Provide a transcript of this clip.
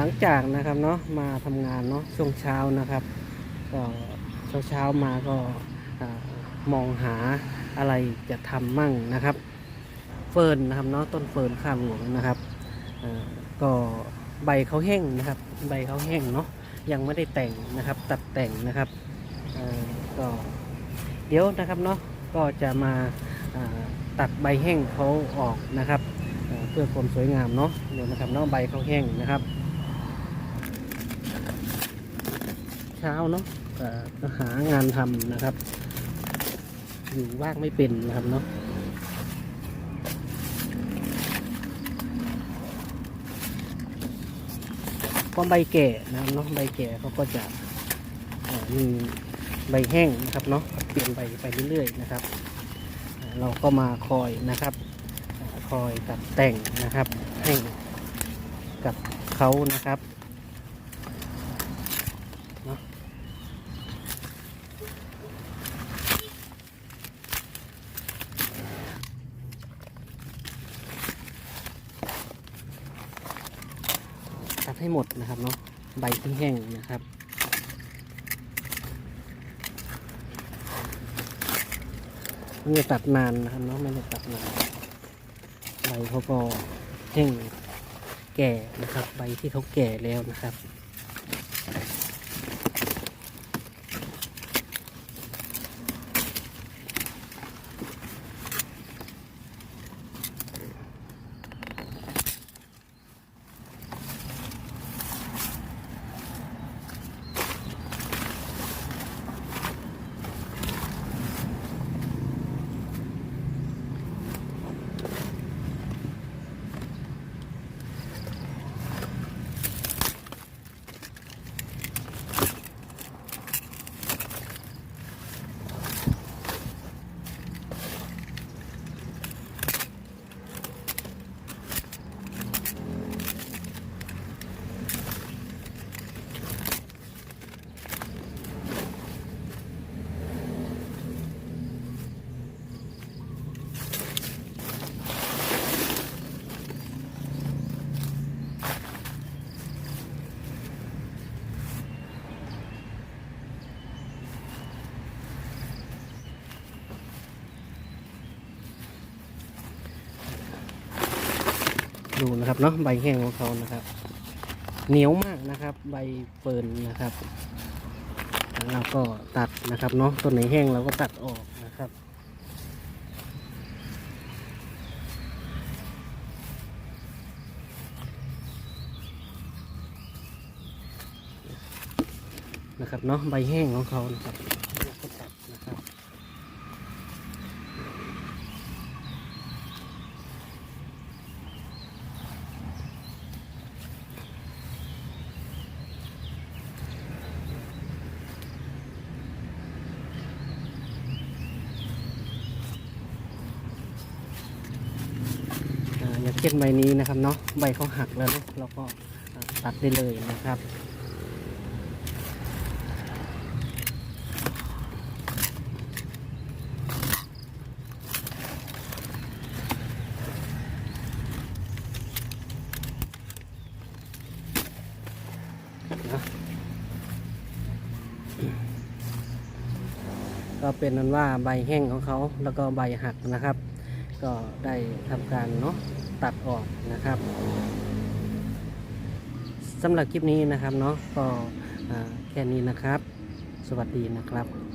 หลังจากนะครับเนาะมาทำงานเนาะช่วงเช้านะครับ ก็เช้าเช้ามาก็มองหาอะไรจะทำมั่งนะครับ เฟิร์นนะครับเนาะต้นเฟิร์นข้ามหลวงนะครับก็ใบเขาแห้งนะครับ ใบเขาแห้งเนาะยังไม่ได้แต่งนะครับ ตัดแต่งนะครับก็เดี๋ยวนะครับเนาะก็จะมาตัดใบแห้งเขาออกนะครับ เพื่อความสวยงามเนาะเดี๋ยวนะครับเนาะใบเขาแห้งนะครับ เช้าเนาะก็หางานทำนะครับ อยู่ว่างไม่เป็นนะครับเนาะพอใบแก่นะครับเนาะใบแก่เขาก็จะมีใบแห้งนะครับเนาะเปลี่ยนใบไปเรื่อยๆนะครับ เราก็มาคอยนะครับ คอยตัดแต่งนะครับให้กับเขานะครับ ให้หมดนะครับเนาะใบที่แห้งนะครับไม่ได้ตัดนานนะครับเนาะไม่ได้ตัดนานใบเขาก็แห้งแก่นะครับ ใบที่เขาแก่แล้วนะครับ ดูนะครับเนาะใบแห้งของเขานะครับ เหนียวมากนะครับ ใบเฟิร์นนะครับแล้วเราก็ตัดนะครับเนาะต้นไหนแห้งเราก็ตัดออกนะครับนะครับเนาะใบแห้งของเขานะครับเราก็ตัดนะครับ อ่าอย่าง เช่นใบนี้นะครับเนาะใบเขาหักแล้วเนะเราก็ตัดได้เลยนะครับก็เป็นนั้นว่าใบแห้งของเขาแล้วก็ใบหักนะครับ ก็ได้ทำการเนาะ ตัดออกนะครับสำหรับคลิปนี้นะครับเนาะก็แค่นี้นะครับ สวัสดีนะครับ